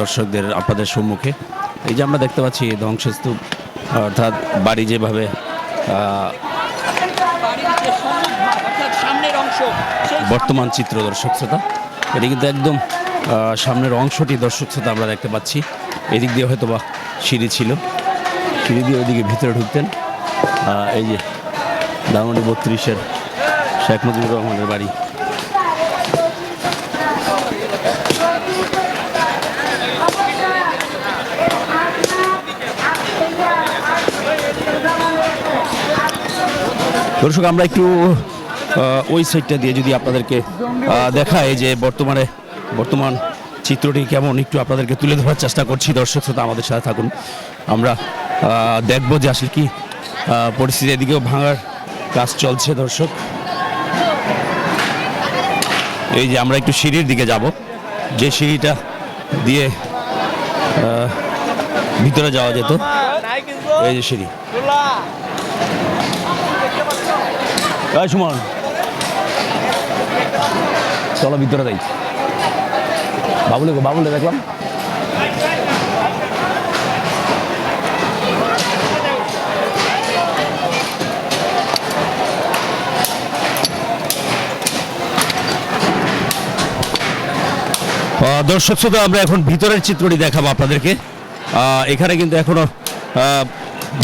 দর্শকদের, আপনাদের সম্মুখে। এই যে আমরা দেখতে পাচ্ছি ধ্বংসস্তূপ, অর্থাৎ বাড়ি যেভাবে বর্তমান চিত্র দর্শক শ্রোতা, এটি কিন্তু একদম সামনের অংশটি দর্শক শ্রোতা আমরা দেখতে পাচ্ছি। এদিক দিয়ে হয়তো বা সিঁড়ি ছিল। সিঁড়ি দিয়ে ওইদিকে ভিতরে ঢুকতেন। এই যে ধানমন্ডি বত্রিশের শেখ মুজিবুর রহমানের বাড়ি। দর্শক, আমরা একটু ওই সাইডটা দিয়ে যদি আপনাদেরকে দেখায় যে বর্তমানে, বর্তমান চিত্রটি কেমন, একটু আপনাদেরকে তুলে ধরার চেষ্টা করছি। দর্শক, শ্রোতা, আমাদের সাথে থাকুন। আমরা দেখব যে আসলে কি পরিস্থিতি এদিকেও ভাঙার কাজ চলছে। দর্শক, এই যে আমরা একটু সিঁড়ির দিকে যাব। যে সিঁড়িটা দিয়ে ভিতরে যাওয়া যেত, এই যে সিঁড়ি। এই সুমন। চলো ভিতরে যাই। বাবুলে গো, বাবুলে দেখলাম। দর্শক শ্রোতা, আমরা এখন ভিতরের চিত্রটি দেখাবো আপনাদেরকে। এখানে কিন্তু এখনও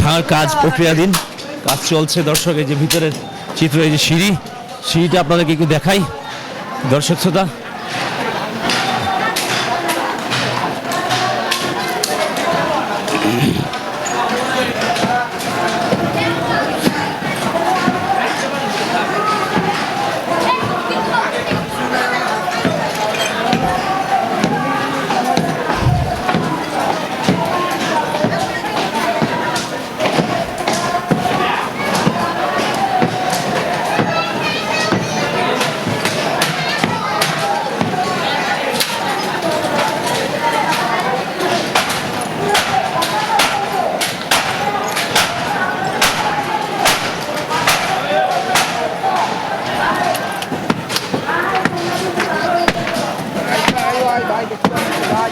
ভাঙার কাজ প্রক্রিয়াধীন। কাজ চলছে দর্শক, এই যে ভিতরের চিত্র এই যে সিঁড়ি সিঁড়িটা আপনাদেরকে একটু দেখাই। দর্শক শ্রোতা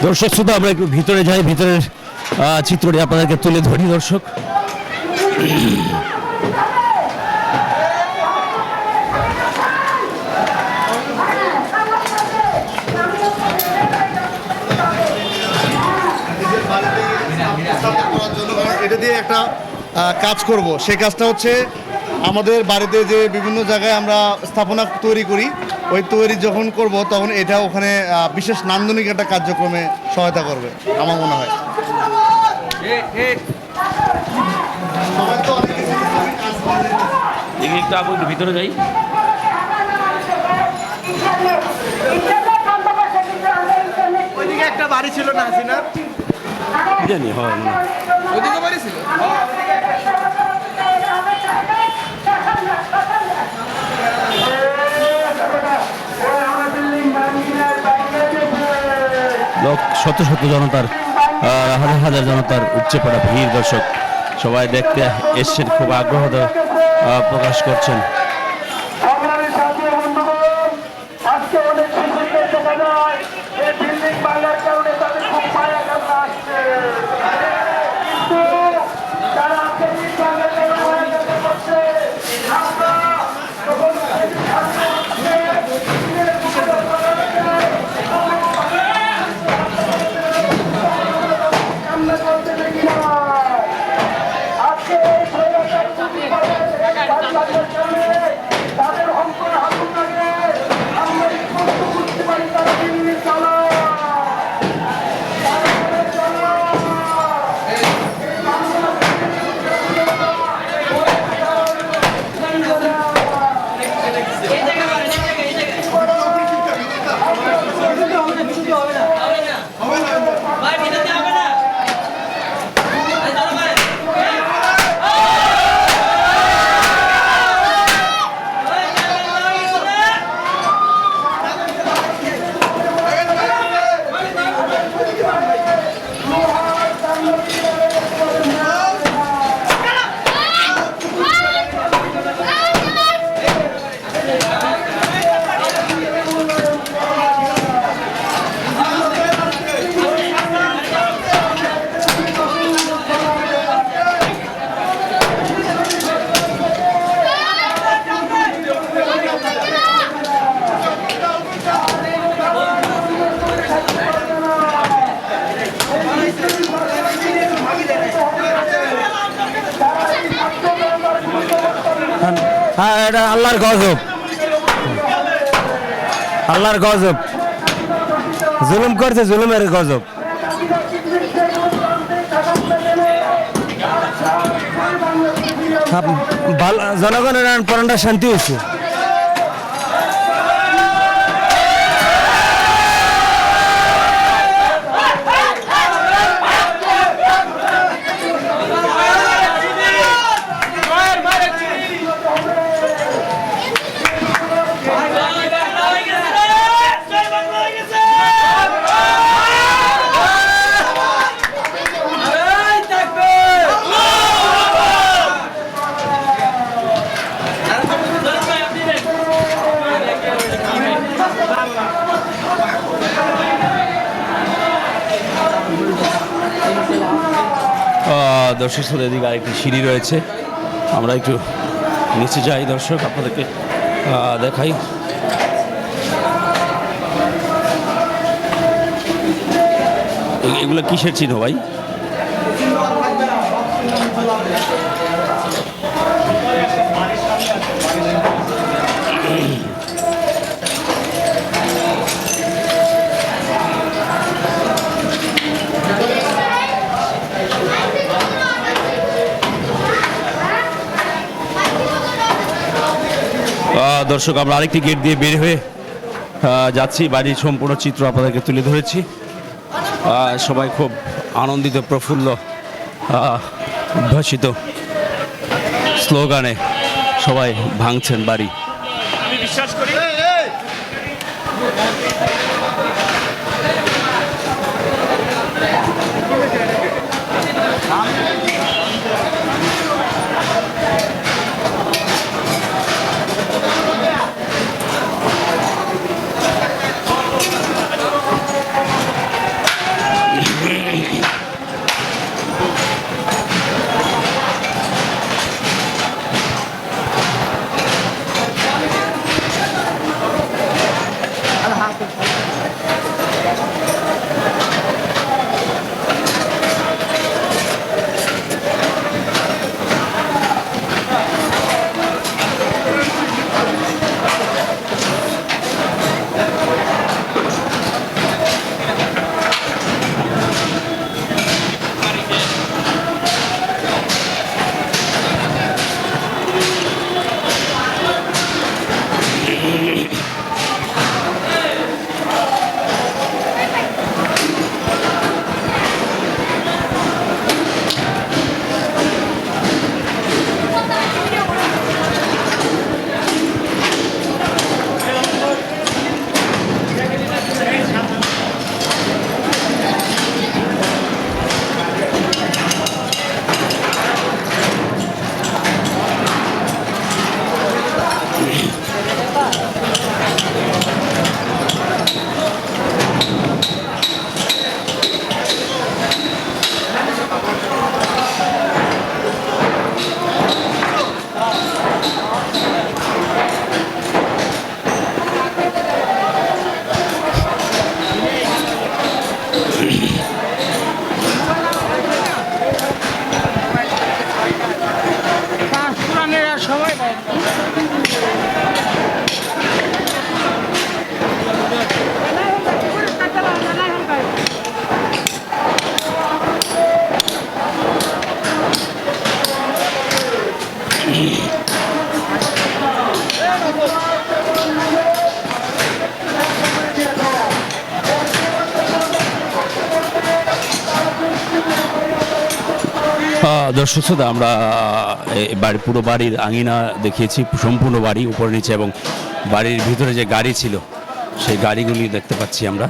দর্শক শ্রোতা, আমরা একটু ভিতরে যাই, ভিতরের চিত্রটি আপনাদেরকে তুলে ধরি, দর্শক। এটা দিয়ে একটা কাজ করব। সেই কাজটা হচ্ছে আমাদের বাড়িতে যে বিভিন্ন জায়গায় আমরা স্থাপনা তৈরি করি ওই তৈরি যখন করব তখন এটা ওখানে বিশেষ নান্দনিক একটা কার্যক্রমে সহায়তা করবে আমার মনে হয়। একটু একটু ভিতরে যাই। ওইদিকে একটা বাড়ি ছিল না জানি হয় না। ওইদিকে বাড়ি ছিল? লোক শত শত জনতার হাজার হাজার জনতার উপচে পড়া ভিড় দর্শক সবাই দেখতে এসছেন, খুব আগ্রহ প্রকাশ করছেন সংগ্রামী সাথী ও বন্ধুগণ আজকে অনেক শিশুদের দেখা যায় এই বিল্ডিং ভাঙার কারণে তাদের খুব মায়া কান্না আসছে কিন্তু তারা আজকে বিল্ডিং ভাঙার কারণে মায়া কান্না করছে আমরা তখন সামনে আসছে, দিনের বুকে যখন কান্না করতে দেখি না আজকে এই স্বৈরাচার বাংলাদেশের সামনে হ্যাঁ এটা আল্লাহর গজব। আল্লাহর গজব। জুলুম করছে জুলুমের গজব। জনগণের পরানটা শান্তি হয়েছে। দর্শক শ্রোতা, এদিকে আরেকটি সিঁড়ি রয়েছে। আমরা একটু নিচে যাই দর্শক, আপনাদেরকে দেখাই। এগুলো কিসের চিহ্ন ভাই? দর্শক আমরা আরেকটি গেট দিয়ে বের হয়ে যাচ্ছি। বাড়ির সম্পূর্ণ চিত্র আপনাদেরকে তুলে ধরেছি। সবাই খুব আনন্দিত প্রফুল্ল উদ্ভাসিত স্লোগানে সবাই ভাঙছেন বাড়ি। আহ, দর্শক শ্রোতা, আমরা বাড়ি, পুরো বাড়ির আঙিনা দেখিয়েছি, সম্পূর্ণ বাড়ি উপর নিচে এবং বাড়ির ভিতরে যে গাড়ি ছিল, সেই গাড়িগুলি দেখতে পাচ্ছি আমরা।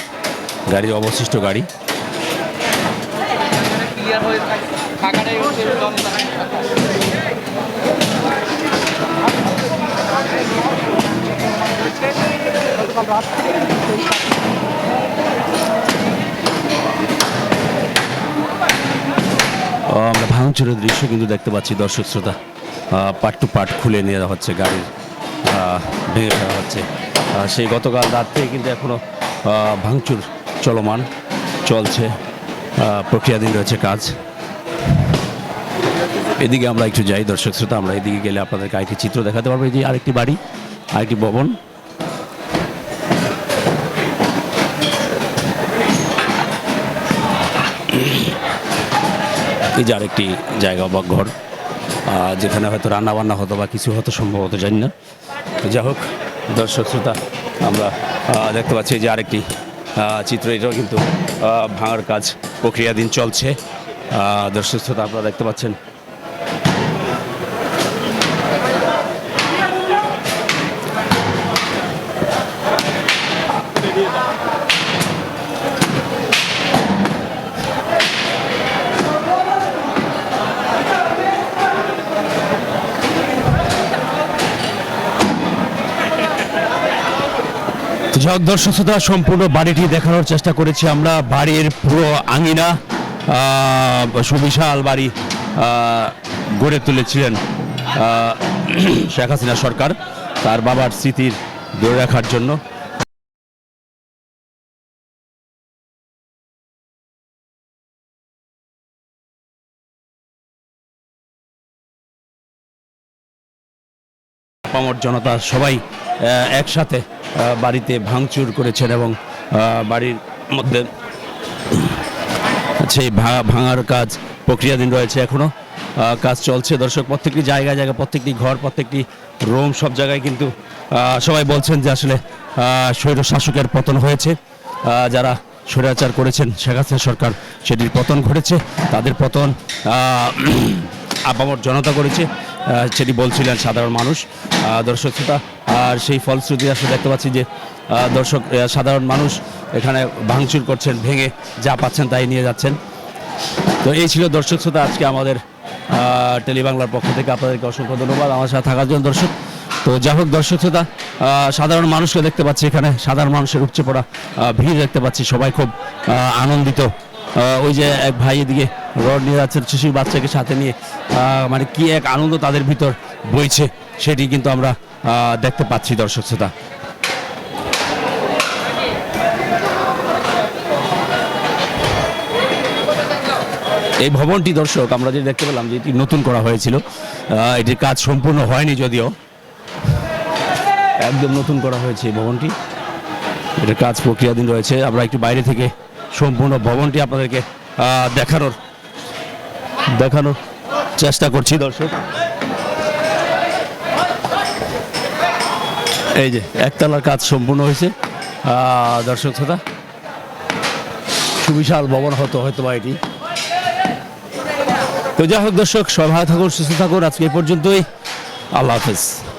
গাড়ির অবশিষ্ট গাড়ি। ভাঙচুরের দৃশ্য কিন্তু দেখতে পাচ্ছি দর্শক শ্রোতা। পার্ট টু পার্ট খুলে নেওয়া হচ্ছে, গাড়ির ভেঙে ফেলা হচ্ছে। সেই গতকাল রাত থেকে কিন্তু এখনও ভাঙচুর চলমান, চলছে প্রক্রিয়াধীন রয়েছে কাজ। এদিকে আমরা একটু যাই দর্শক শ্রোতা, আমরা এদিকে গেলে আপনাদেরকে আরেকটি চিত্র দেখাতে পারব। এই যে আরেকটি বাড়ি, আরেকটি ভবন এই যে আরেকটি জায়গা বা ঘর যেখানে হয়তো রান্নাবান্না হতো বা কিছু হতো, সম্ভবত জানি না। যাই হোক, দর্শক শ্রোতা, আমরা দেখতে পাচ্ছি যে আরেকটি চিত্র, এটাও কিন্তু ভাঙার কাজ প্রক্রিয়াধীন চলছে। দর্শক শ্রোতা, আপনারা দেখতে পাচ্ছেন হোক, দর্শক শ্রোতা, সম্পূর্ণ বাড়িটি দেখানোর চেষ্টা করেছি আমরা। বাড়ির পুরো আঙিনা সুবিশাল বাড়ি গড়ে তুলেছিলেন শেখ হাসিনা সরকার, তার বাবার স্মৃতির ধরে রাখার জন্য। জনতা সবাই একসাথে বাড়িতে ভাঙচুর করেছেন এবং বাড়ির মধ্যে সেই ভাঙার কাজ প্রক্রিয়াধীন রয়েছে এখনও কাজ চলছে। দর্শক, প্রত্যেকটি জায়গায় জায়গায়, প্রত্যেকটি ঘর, প্রত্যেকটি রোম, সব জায়গায় কিন্তু সবাই বলছেন যে আসলে স্বৈর শাসকের পতন হয়েছে। যারা স্বৈরাচার করেছেন, শেখ হাসিনা সরকার, সেটির পতন ঘটেছে। তাদের পতন আপামর জনতা করেছে। সেটি বলছিলেন সাধারণ মানুষ। দর্শক শ্রোতা, আর সেই ফলশ্রুতি আসলে দেখতে পাচ্ছি যে দর্শক সাধারণ মানুষ এখানে ভাঙচুর করছেন, ভেঙে যা পাচ্ছেন তাই নিয়ে যাচ্ছেন। তো এই ছিল দর্শক শ্রোতা, আজকে আমাদের টেলিবাংলার পক্ষ থেকে আপনাদেরকে অসংখ্য ধন্যবাদ। আমার সাথে থাকার জন্য দর্শক, তো যাই হোক দর্শক শ্রোতা সাধারণ মানুষকে দেখতে পাচ্ছি এখানে, সাধারণ মানুষের উপচে পড়া ভিড় দেখতে পাচ্ছি সবাই খুব আনন্দিত। ওই যে এক ভাই এদিকে রড নিয়ে যাচ্ছেন শিশুর বাচ্চাকে সাথে নিয়ে। মানে কি এক আনন্দ তাদের ভিতর বইছে, সেটি কিন্তু আমরা দেখতে পাচ্ছি দর্শক শ্রোতা। এই ভবনটি দর্শক, আমরা যে দেখতে পেলাম যে এটি নতুন করা হয়েছিল। এটির কাজ সম্পূর্ণ হয়নি যদিও। একদম নতুন করা হয়েছে এই ভবনটি। এটার কাজ প্রক্রিয়াধীন রয়েছে। আমরা একটু বাইরে থেকে সম্পূর্ণ ভবনটি আপনাদেরকে দেখানোর দেখানোর চেষ্টা করছি দর্শক। এই যে, একতলার কাজ সম্পূর্ণ হয়েছে। দর্শক শ্রোতা, সুবিশাল ভবন হতো, হয়তো বা এটি। তো যাই হোক দর্শক, সবাই থাকুন, সুস্থ থাকুন। আজকে পর্যন্তই। আল্লাহ হাফেজ।